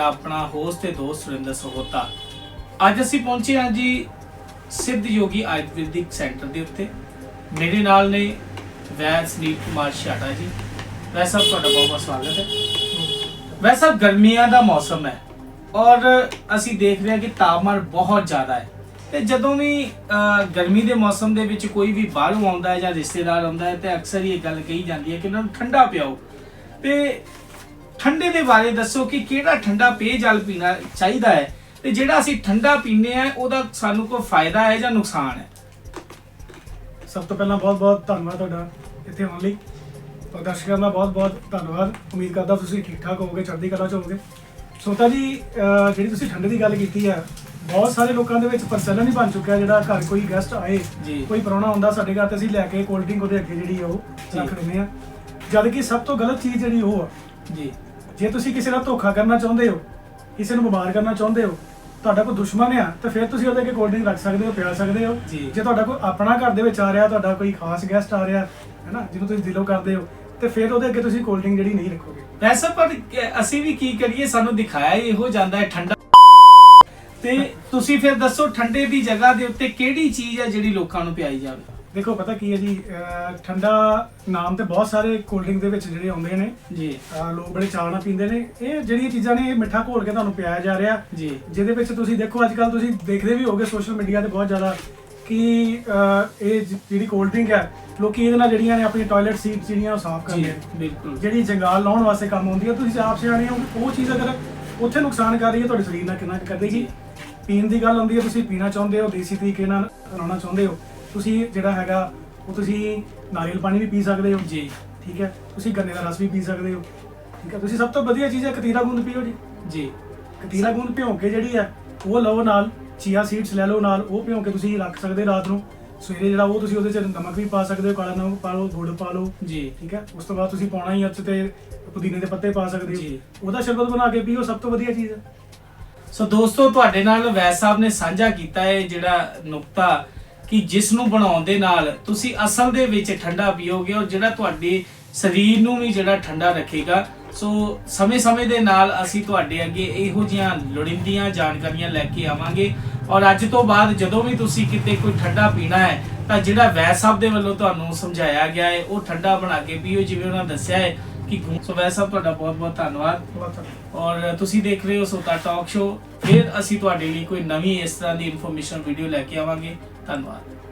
ਤੁਹਾਡਾ ਆਪਣਾ ਹੋਸਟ ਤੇ ਦੋਸਤ ਸੁਰਿੰਦਰ ਸਹੋਤਾ। ਅੱਜ ਅਸੀਂ ਪਹੁੰਚੇ ਹਾਂ ਜੀ ਸਿੱਧ ਯੋਗੀ ਆਯੁਰਵੈਦਿਕ ਸੈਂਟਰ ਦੇ ਉੱਤੇ। ਮੇਰੇ ਨਾਲ ਨੇ ਵੈਦ ਸਨੀਪ ਕੁਮਾਰ ਸ਼ਾਟਾ ਜੀ। ਵੈਸਾ ਤੁਹਾਡਾ ਬਹੁਤ ਬਹੁਤ ਸਵਾਗਤ ਹੈ। ਵੈਸਾ ਗਰਮੀਆਂ ਦਾ ਮੌਸਮ ਹੈ ਔਰ ਅਸੀਂ ਦੇਖ ਰਹੇ ਹਾਂ ਕਿ ਤਾਪਮਾਨ ਬਹੁਤ ਜ਼ਿਆਦਾ ਹੈ। ਤੇ ਜਦੋਂ ਵੀ ਗਰਮੀ ਦੇ ਮੌਸਮ ਦੇ ਵਿੱਚ ਕੋਈ ਵੀ ਬਾਹਰੋਂ ਆਉਂਦਾ ਹੈ ਜਾਂ ਰਿਸ਼ਤੇਦਾਰ ਆਉਂਦਾ ਹੈ ਤੇ ਅਕਸਰ ਹੀ ਇਹ ਗੱਲ ਕਹੀ ਜਾਂਦੀ ਹੈ ਕਿ ਉਹਨਾਂ ਨੂੰ ਠੰਡਾ ਪਿਆਓ। ਤੇ ਠੰਡੇ ਦੇ ਬਾਰੇ ਦੱਸੋ ਕਿ ਕਿਹੜਾ ਠੰਡਾ ਪੇय ਜਲ ਪੀਣਾ ਚਾਹੀਦਾ ਹੈ? ਤੇ ਜਿਹੜਾ ਅਸੀਂ ਠੰਡਾ ਪੀਂਦੇ ਆ ਉਹਦਾ ਸਾਨੂੰ ਕੋਈ ਫਾਇਦਾ ਹੈ ਜਾਂ ਨੁਕਸਾਨ ਹੈ? ਸਭ ਤੋਂ ਪਹਿਲਾਂ ਬਹੁਤ-ਬਹੁਤ ਧੰਨਵਾਦ ਤੁਹਾਡਾ ਇੱਥੇ ਆਉਣ ਲਈ। ਔਰ ਦਰਸ਼ਕਾਂ ਦਾ ਬਹੁਤ-ਬਹੁਤ ਧੰਨਵਾਦ। ਉਮੀਦ ਕਰਦਾ ਤੁਸੀਂ ਠੀਕ ਠਾਕ ਹੋਵੋਗੇ ਚੜ੍ਹਦੀ ਕਲਾ ਚ ਹੋਵੋਗੇ। ਸੋਤਾ ਜੀ ਜਿਹੜੀ ਤੁਸੀਂ ਠੰਡੇ ਦੀ ਗੱਲ ਕੀਤੀ ਆ ਬਹੁਤ ਸਾਰੇ ਲੋਕਾਂ ਦੇ ਵਿੱਚ ਪ੍ਰਚਲਨ ਹੀ ਬਣ ਚੁੱਕਿਆ ਜਿਹੜਾ ਘਰ ਕੋਈ ਗੈਸਟ ਆਏ। ਕੋਈ ਪ੍ਰਾਹੁਣਾ ਹੁੰਦਾ ਸਾਡੇ ਘਰ ਤੇ ਅਸੀਂ ਲੈ ਕੇ ਕੋਲਡ ਡਰਿੰਕ ਉਹਦੇ ਅੱਗੇ ਜਿਹੜੀ ਆ ਉਹ। ਰੱਖ ਦਿੰਦੇ ਆ ਜਦ ਕਿ ਸਭ ਤੋਂ ਗਲਤ ਚੀਜ਼ ਜਿਹੜੀ ਉਹ ਆ ਜੀ। ਜੇ ਤੁਸੀਂ ਕਿਸੇ ਨਾਲ ਧੋਖਾ ਕਰਨਾ ਚਾਹੁੰਦੇ ਹੋ ਕਿਸੇ ਨੂੰ ਬਿਮਾਰ ਕਰਨਾ ਚਾਹੁੰਦੇ ਹੋ ਤੁਹਾਡਾ ਕੋਈ ਦੁਸ਼ਮਣ ਆ ਤੇ ਫਿਰ ਤੁਸੀਂ ਉਹਦੇ ਅੱਗੇ ਕੋਲਡ ਡਰਿੰਕ ਰੱਖ ਸਕਦੇ ਹੋ ਪਿਆ ਸਕਦੇ ਹੋ। ਜੀ। ਜੇ ਤੁਹਾਡਾ ਕੋਈ ਆਪਣਾ ਘਰ ਦੇ ਵਿੱਚ ਆ ਰਿਹਾ ਤੁਹਾਡਾ ਕੋਈ ਖਾਸ ਗੈਸਟ ਆ ਰਿਹਾ ਹੈ ਨਾ ਜਿਹਨੂੰ ਤੁਸੀਂ ਦਿਲੋਂ ਕਰਦੇ ਹੋ ਤੇ ਫਿਰ ਉਹਦੇ ਅੱਗੇ ਤੁਸੀਂ ਕੋਲਡ ਡਰਿੰਕ ਜਿਹੜੀ ਨਹੀਂ ਰੱਖੋਗੇ। ਵੈਸੇ ਪਰ ਕ- ਅਸੀਂ ਵੀ ਕੀ ਕਰੀਏ ਸਾਨੂੰ ਦਿਖਾਇਆ ਹੀ ਇਹੋ ਜਾਂਦਾ ਹੈ ਠੰਡਾ। ਤੇ ਤੁਸੀਂ ਫਿਰ ਦੱਸੋ ਠੰਡੇ ਦੀ ਜਗ੍ਹਾ ਦੇ ਉੱਤੇ ਕਿਹੜੀ ਚੀਜ਼ ਹੈ ਜਿਹੜੀ ਲੋਕਾਂ ਨੂੰ ਪਿਆਈ ਜਾਵੇ? ਦੇਖੋ ਪਤਾ ਕੀ ਹੈ ਜੀ ਅਹ ਠੰਡਾ ਨਾਮ ਤੇ ਬਹੁਤ ਸਾਰੇ ਕੋਲਡ ਡਰਿੰਕ ਦੇ ਵਿੱਚ ਜਿਹੜੇ ਆਉਂਦੇ ਨੇ ਜੀ। ਅਹ ਲੋਕ ਬੜੇ ਚਾਅ ਨਾਲ ਪੀਂਦੇ ਨੇ। ਇਹ ਜਿਹੜੀਆਂ ਚੀਜ਼ਾਂ ਨੇ ਇਹ ਮਿੱਠਾ ਘੋਲ ਕੇ ਤੁਹਾਨੂੰ ਪਿਆਇਆ ਜਾ ਰਿਹਾ। ਜੀ। ਜਿਹਦੇ ਵਿੱਚ ਤੁਸੀਂ ਦੇਖੋ ਅੱਜ ਕੱਲ ਤੁਸੀਂ ਦੇਖਦੇ ਵੀ ਹੋਗੇ ਸੋਸ਼ਲ ਮੀਡੀਆ ਤੇ ਬਹੁਤ ਜ਼ਿਆਦਾ ਕਿ ਅਹ, ਇਹ ਜ- ਜਿਹੜੀ ਕੋਲਡ ਡਰਿੰਕ ਹੈ ਲੋਕੀ ਇਹਦੇ ਨਾਲ ਜਿਹੜੀਆਂ ਨੇ ਆਪਣੀ ਟਾਇਲਟ ਸੀਟ ਜਿਹੜੀਆਂ ਉਹ ਸਾਫ਼ ਜੀ ਕਰਦੇ ਨੇ। ਬਿਲਕੁਲ। ਜਿਹੜੀ ਜੰਗਾਲ ਲਾਉਣ ਵਾਸਤੇ ਕੰਮ ਆਉਂਦੀ ਹੈ ਤੁਸੀਂ ਆਪ ਸਿਆਣੇ ਹੋ ਉਹ ਚੀਜ਼ ਅਗਰ ਉੱਥੇ ਨੁਕਸਾਨ ਕਰ ਰਹੀ ਹੈ ਤੁਹਾਡੇ ਸਰੀਰ ਨਾਲ ਕਿੰਨਾ ਕੁ ਕਰੇਗੀ ਪੀਣ ਦੀ ਗੱਲ ਆਉਂਦੀ ਹੈ ਤੁਸੀਂ ਪੀਣਾ ਚਾਹੁੰਦੇ ਹੋ ਦੇਸੀ ਤਰੀਕੇ ਨਾਲ ਬਣਾਉਣਾ ਚਾਹੁੰਦੇ ਹੋ ਤੁਸੀਂ ਜਿਹੜਾ ਹੈਗਾ ਉਹ ਤੁਸੀਂ ਨਾਰੀਅਲ ਪਾਣੀ ਵੀ ਪੀ ਸਕਦੇ ਹੋ। ਜੀ। ਠੀਕ ਹੈ? ਤੁਸੀਂ ਗੰਨੇ ਦਾ ਰਸ ਵੀ ਪੀ ਸਕਦੇ ਹੋ। ਠੀਕ ਹੈ? ਤੁਸੀਂ ਸਭ ਤੋਂ ਵਧੀਆ ਚੀਜ਼ ਹੈ ਕਤੀਰਾ ਗੂੰਦ ਪੀਓ ਜੀ। ਜੀ। ਕਤੀਰਾ ਗੂੰਦ ਭਿਉਂ ਕੇ ਜਿਹੜੀ ਹੈ ਉਹ ਲਓ ਨਾਲ ਚੀਆ ਸੀਡਸ ਲੈ ਲਓ ਨਾਲ ਉਹ ਭਿਉਂ ਕੇ ਤੁਸੀਂ ਰੱਖ ਸਕਦੇ ਰਾਤ ਨੂੰ। ਸਵੇਰੇ ਜਿਹੜਾ ਉਹ ਤੁਸੀਂ ਉਹਦੇ ਚ ਨਮਕ ਵੀ ਪਾ ਸਕਦੇ ਹੋ ਕਾਲਾ ਨਮਕ ਪਾ ਲਓ ਗੁੜ ਪਾ ਲਓ। ਜੀ। ਠੀਕ ਹੈ? ਉਸ ਤੋਂ ਬਾਅਦ ਤੁਸੀਂ ਪਾਉਣਾ ਹੀ ਉੱਚ ਤੇ ਪੁਦੀਨੇ ਦੇ ਪੱਤੇ ਪਾ ਸਕਦੇ ਜੀ। ਹੋ ਉਹਦਾ ਸ਼ਰਬਤ ਬਣਾ ਕੇ ਪੀਓ ਸਭ ਤੋਂ ਵਧੀਆ ਚੀਜ਼ ਹੈ। ਸੋ ਦੋਸਤੋ ਤੁਹਾਡੇ ਨਾਲ ਵੈਦ ਸਾਹਿਬ ਨੇ ਸਾਂਝਾ ਕੀਤਾ ਹੈ ਜਿਹੜਾ ਨੁਕਤਾ ਕਿ ਜਿਸ ਨੂੰ ਬਣਾਉਣ ਦੇ ਨਾਲ ਤੁਸੀਂ ਅਸਲ ਦੇ ਵਿੱਚ ਠੰਡਾ ਪੀਓਗੇ ਔਰ ਜਿਹੜਾ ਤੁਹਾਡੇ ਸਰੀਰ ਨੂੰ ਵੀ ਜਿਹੜਾ ਠੰਡਾ ਰੱਖੇਗਾ। ਸੋ ਸਮੇਂ-ਸਮੇਂ ਦੇ ਨਾਲ ਅਸੀਂ ਤੁਹਾਡੇ ਅੱਗੇ ਇਹੋ ਜਿਹੀਆਂ ਲੋੜੀਂਦੀਆਂ ਜਾਣਕਾਰੀਆਂ ਲੈ ਕੇ ਆਵਾਂਗੇ। ਔਰ ਅੱਜ ਤੋਂ ਬਾਅਦ ਜਦੋਂ ਵੀ ਤੁਸੀਂ ਕਿਤੇ ਕੋਈ ਠੰਡਾ ਪੀਣਾ ਹੈ ਤਾਂ ਜਿਹੜਾ ਵੈਦ ਸਾਹਿਬ ਦੇ ਵੱਲੋਂ ਤੁਹਾਨੂੰ ਸਮਝਾਇਆ ਗਿਆ ਹੈ ਉਹ ਠੰਡਾ ਬਣਾ ਕੇ ਪੀਓ ਜਿਵੇਂ ਉਹਨਾਂ ਦੱਸਿਆ ਹੈ ਕਿ ਸੋ ਵੈਦ ਸਾਹਿਬ ਤੁਹਾਡਾ ਬਹੁਤ-ਬਹੁਤ ਧੰਨਵਾਦ। ਬਹੁਤ ਧੰਨਵਾਦ। ਔਰ ਤੁਸੀਂ ਦੇਖ ਰਹੇ ਹੋ ਸੋਤਾ ਟਾਕ ਸ਼ੋ ਫਿਰ ਅਸੀਂ ਤੁਹਾਡੇ ਲਈ ਕੋਈ ਨਵੀਂ ਇਸ ਤਰ੍ਹਾਂ ਦੀ ਇਨਫੋਰਮੇਸ਼ਨ ਵੀਡੀਓ ਲੈ ਕੇ ਆਵਾਂਗੇ। ਧੰਨਵਾਦ